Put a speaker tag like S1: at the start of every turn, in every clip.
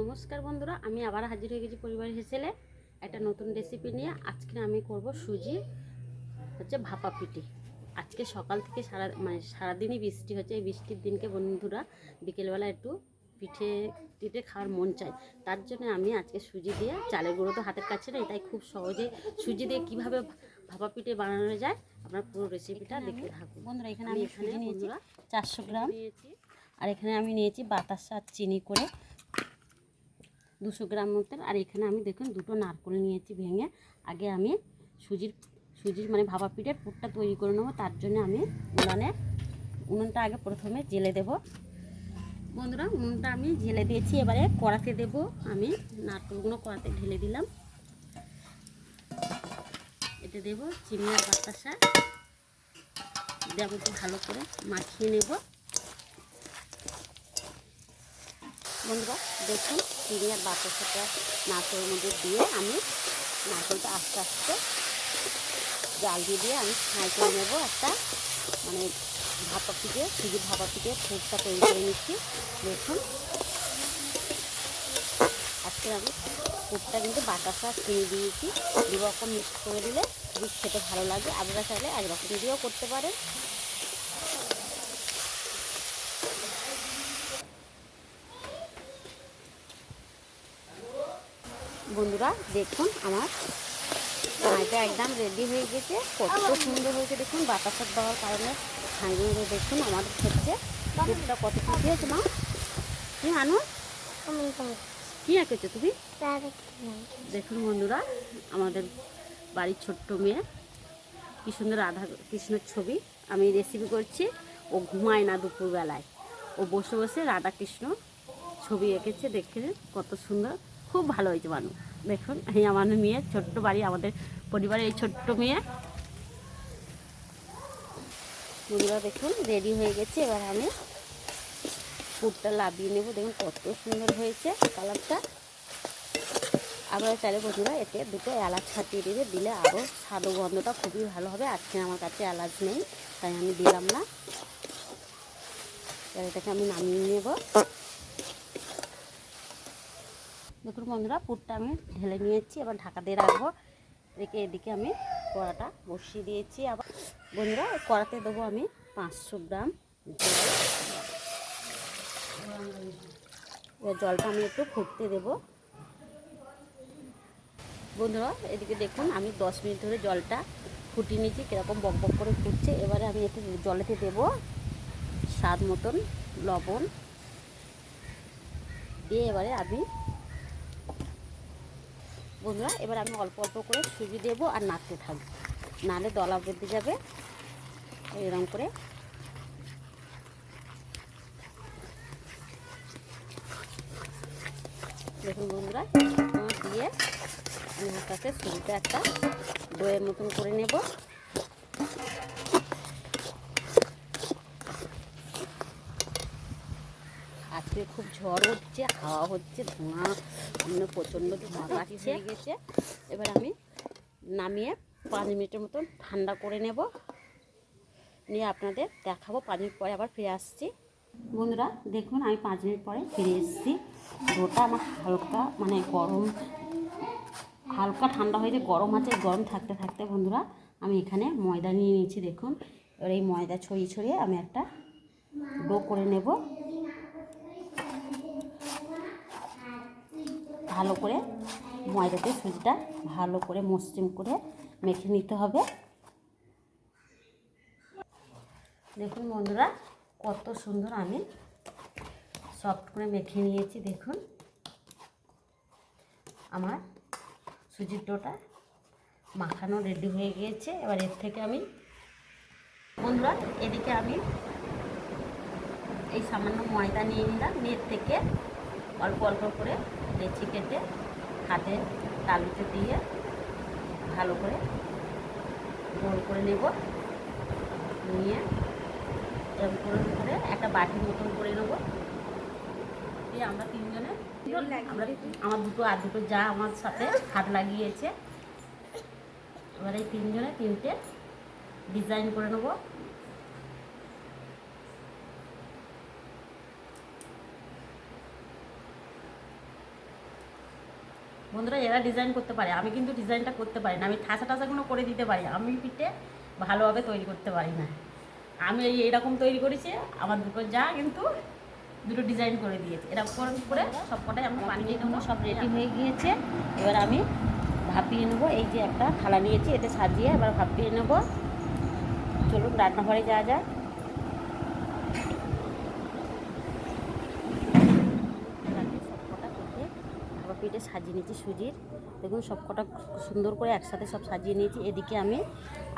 S1: নমস্কার বন্ধুরা আমি আবার হাজির হয়ে গেছি পরিবার হেসেলে। একটা নতুন রেসিপি নিয়ে আজকে আমি করব সুজি হচ্ছে ভাপা পিঠে। আজকে সকাল থেকে সারা মানে সারাদিনই বৃষ্টি হচ্ছে। এই বৃষ্টির দিনকে বন্ধুরা বিকেলবেলা একটু পিঠে টিঠে খাওয়ার মন চায়। তার জন্য আমি আজকে সুজি দিয়ে চালের গুঁড়ো তো হাতের কাছে নেই তাই খুব সহজে সুজি দিয়ে কীভাবে ভাপা পিঠে বানানো যায় আপনার পুরো রেসিপিটা দেখতে থাকুন
S2: বন্ধুরা এখানে
S1: আমি এখানে
S2: নিয়েছি চারশো গ্রাম
S1: নিয়েছি।
S2: আর এখানে আমি নিয়েছি বাতাসা আর চিনি করে
S1: দুশো গ্রাম মতন আর এখানে আমি দেখুন দুটো নারকেল নিয়েছি ভেঙে। আগে আমি সুজির সুজির মানে ভাপা পিঠের পুরটা তৈরি করে নেব। তার জন্য আমি উনানে, উনুনটা আগে প্রথমে জেলে দেব। বন্ধুরা, উনুনটা আমি জেলে দিয়েছি। এবারে কড়াতে দেব আমি নারকেলগুলো কড়াতে ঢেলে দিলাম। এতে দেব চিনি আর বাতাসা দেবো ভালো করে মাখিয়ে নেব। বন্ধুরা, দেখুন চিনি আর বাতাসাটা নারকেলের মধ্যে দিয়ে আমি নারকেলটা আস্তে আস্তে জাল দিয়ে দিয়ে আমি ফ্রাই করে নেব একটা মানে ভাপা থেকে সুজির ভাপা থেকে ফুটটা তৈরি করে নিচ্ছি। দেখুন, আজকে আমি ফুটটা কিন্তু বাতাসা চিনি দিয়েছি। দু রকম মিক্স করে দিলে খেতে ভালো লাগে, আপনারা চাইলে একরকম দিয়েও করতে পারেন। বন্ধুরা, দেখুন আমার মাইটা একদম রেডি হয়ে গেছে। কত সুন্দর হয়েছে, দেখুন বাতাসা দেওয়ার কারণে। ভাঙিয়ে দেখুন আমাদের হচ্ছে। দুধটা কত কিছু হয়েছে মা? কি আনো? কি আঁকেছো তুমি? দেখুন বন্ধুরা, আমাদের বাড়ির ছোট্ট মেয়ে। কি সুন্দর রাধা কৃষ্ণের ছবি। আমি রেসিপি করছি, ও ঘুমায় না দুপুরবেলায়। ও বসে বসে রাধা কৃষ্ণ ছবি এঁকেছে দেখে কত সুন্দর। খুব ভালো হয়েছে মানুষ দেখুন, এই আমার মেয়ে, ছোট্ট বাড়ি, আমাদের পরিবারের এই ছোট্ট মেয়ে। বন্ধুরা, দেখুন রেডি হয়ে গেছে, এবার আমি পুরটা লাভিয়ে নেব। দেখুন, কত সুন্দর হয়েছে কালারটা। আবার চাইলে বন্ধুরা, এতে দুটো এলাচ ছাটিয়ে দেবে, দিলে আরও স্বাদ গন্ধটা খুবই ভালো হবে। আজকে আমার কাছে এলাচ নেই, তাই আমি দিলাম না। এটাকে আমি নামিয়ে নেব। দেখুন বন্ধুরা, পুরটা আমি ঢেলে নিয়েছি, এবার ঢাকা দিয়ে রাখব। রেখে এদিকে আমি কড়াটা বসিয়ে দিয়েছি। আবার বন্ধুরা কড়াতে দেবো আমি পাঁচশো গ্রাম জলটা আমি একটু ফুটতে দেবো। বন্ধুরা, এদিকে দেখুন, আমি দশ মিনিট ধরে জলটা ফুটিয়ে নিয়েছি, কীরকম বক বক করে ফুটছে। এবারে আমি একটু জলেতে দেবো স্বাদ মতন লবণ। দিয়ে এবারে আমি বন্ধুরা, এবার আমি অল্প অল্প করে সুজি দেবো আর নাড়তে থাকব। নাহলে দলা বেঁধে যাবে। এরকম করে। দেখুন বন্ধুরা, দিয়ে আমি হাত কাছে সুজিটা একটা বইয়ের মতন করে নেব। আজকে খুব ঝড় হচ্ছে, হাওয়া হচ্ছে, ধোঁয়া অন্য প্রচণ্ড ধোঁয়া কাটছে গেছে এবার আমি নামিয়ে পাঁচ মিনিটের মতন ঠান্ডা করে নেব। নিয়ে আপনাদের দেখাবো, পাঁচ মিনিট পরে আবার ফিরে আসছি। বন্ধুরা, দেখুন, আমি পাঁচ মিনিট পরে ফিরে এসেছি। ডোটা আমার হালকা মানে গরম, হালকা ঠান্ডা হয়ে হয়েছে গরম আছে, গরম থাকতে থাকতে বন্ধুরা, আমি এখানে ময়দা নিয়ে নিয়েছি, দেখুন। এবার এই ময়দা ছড়িয়ে ছড়িয়ে আমি একটা ডো করে নেব। ভালো করে ময়দাতে সুজিটা ভালো করে মসৃণ করে মেখে নিতে হবে। দেখুন বন্ধুরা, কত সুন্দর আমি সফট করে মেখে নিয়েছি, দেখুন। আমার সুজির ডোটা মাখানো রেডি হয়ে গিয়েছে। এবার এর থেকে আমি, বন্ধুরা, এদিকে আমি এই সামান্য ময়দা নিয়ে নিলাম। নিয়ে থেকে অল্প অল্প করে লেচি কেটে হাতে তালুতে দিয়ে ভালো করে গোল করে নেব। নিয়ে এরকম করে করে একটা বাটির মতন করে নেব। দিয়ে আমরা তিনজনে আমরা আমার দুটো আর দুটো যা আমার সাথে হাত লাগিয়েছে। এবার এই তিনজনে তিনটে ডিজাইন করে নেব।
S2: বন্ধুরা, এরা ডিজাইন করতে পারে। আমি কিন্তু ডিজাইনটা করতে পারি না। আমি ঠাসা ঠাসাগুলো করে দিতে পারি। আমি পিঠে ভালোভাবে তৈরি করতে পারি না। আমি এই এইরকম তৈরি করেছি, আমার দুটো যা কিন্তু দুটো ডিজাইন করে দিয়েছে। এরকম করে সব কটাই আমরা পানি দিয়ে দেবো,
S1: সব রেডি হয়ে গিয়েছে। এবার আমি ভাপিয়ে নেব। এই যে একটা থালা নিয়েছি, এতে সাজিয়ে এবার ভাপিয়ে নেব। চলুন, রান্নাঘরে যাওয়া যাক এবারে সবকটা পিঠে আবার পিঠে সাজিয়ে নিয়েছি সুজির। দেখুন সবকটা সুন্দর করে একসাথে সব সাজিয়ে নিয়েছি। এদিকে আমি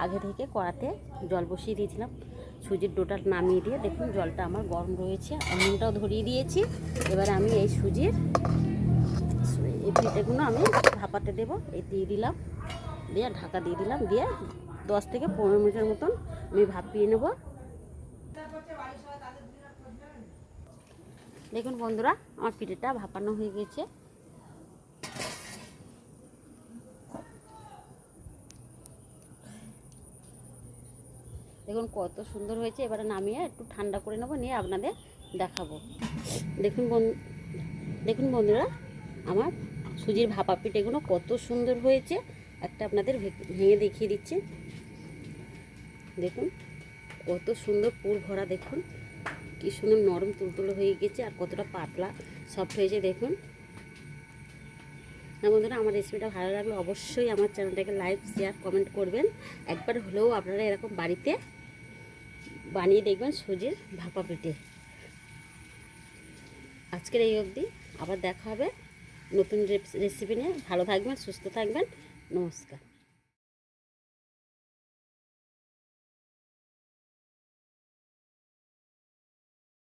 S1: আগে থেকে কড়াতে জল বসিয়ে দিয়েছিলাম। সুজির ডোটা নামিয়ে দিয়ে দেখুন জলটা আমার গরম রয়েছে। উনুনটাও ধরিয়ে দিয়েছি। এবার আমি এই সুজির এই পিঠেগুলো আমি ভাপাতে দেবো। এই দিয়ে দিলাম, দিয়ে ঢাকা দিয়ে দিলাম। দিয়ে দশ থেকে পনেরো মিনিটের মতন আমি ভাপিয়ে নেব। দেখুন বন্ধুরা, আমার পিঠেটা ভাপানো হয়ে গেছে। দেখুন কত সুন্দর হয়েছে, এবারে নামিয়ে একটু ঠান্ডা করে নেব, নিয়ে আপনাদের দেখাবো। দেখুন বন্ধু দেখুন বন্ধুরা, আমার সুজির ভাপা পিঠেগুলো কত সুন্দর হয়েছে। একটা আপনাদের ভেঙে দেখিয়ে দিচ্ছি। দেখুন, কত সুন্দর পুর ভরা, দেখুন। কি সুন্দর নরম তুলতুলো হয়ে গেছে আর কতটা পাতলা সফট হয়েছে, দেখুন। হ্যাঁ বন্ধুরা, আমার রেসিপিটা ভালো লাগলে অবশ্যই আমার চ্যানেলটাকে লাইক শেয়ার কমেন্ট করবেন। একবার হলেও আপনারা এরকম বাড়িতে বানিয়ে দেখবেন সুজির ভাপা পিঠে। আজকের এই অবধি, আবার দেখা হবে নতুন রেসিপি নিয়ে। ভালো থাকবেন, সুস্থ থাকবেন। নমস্কার।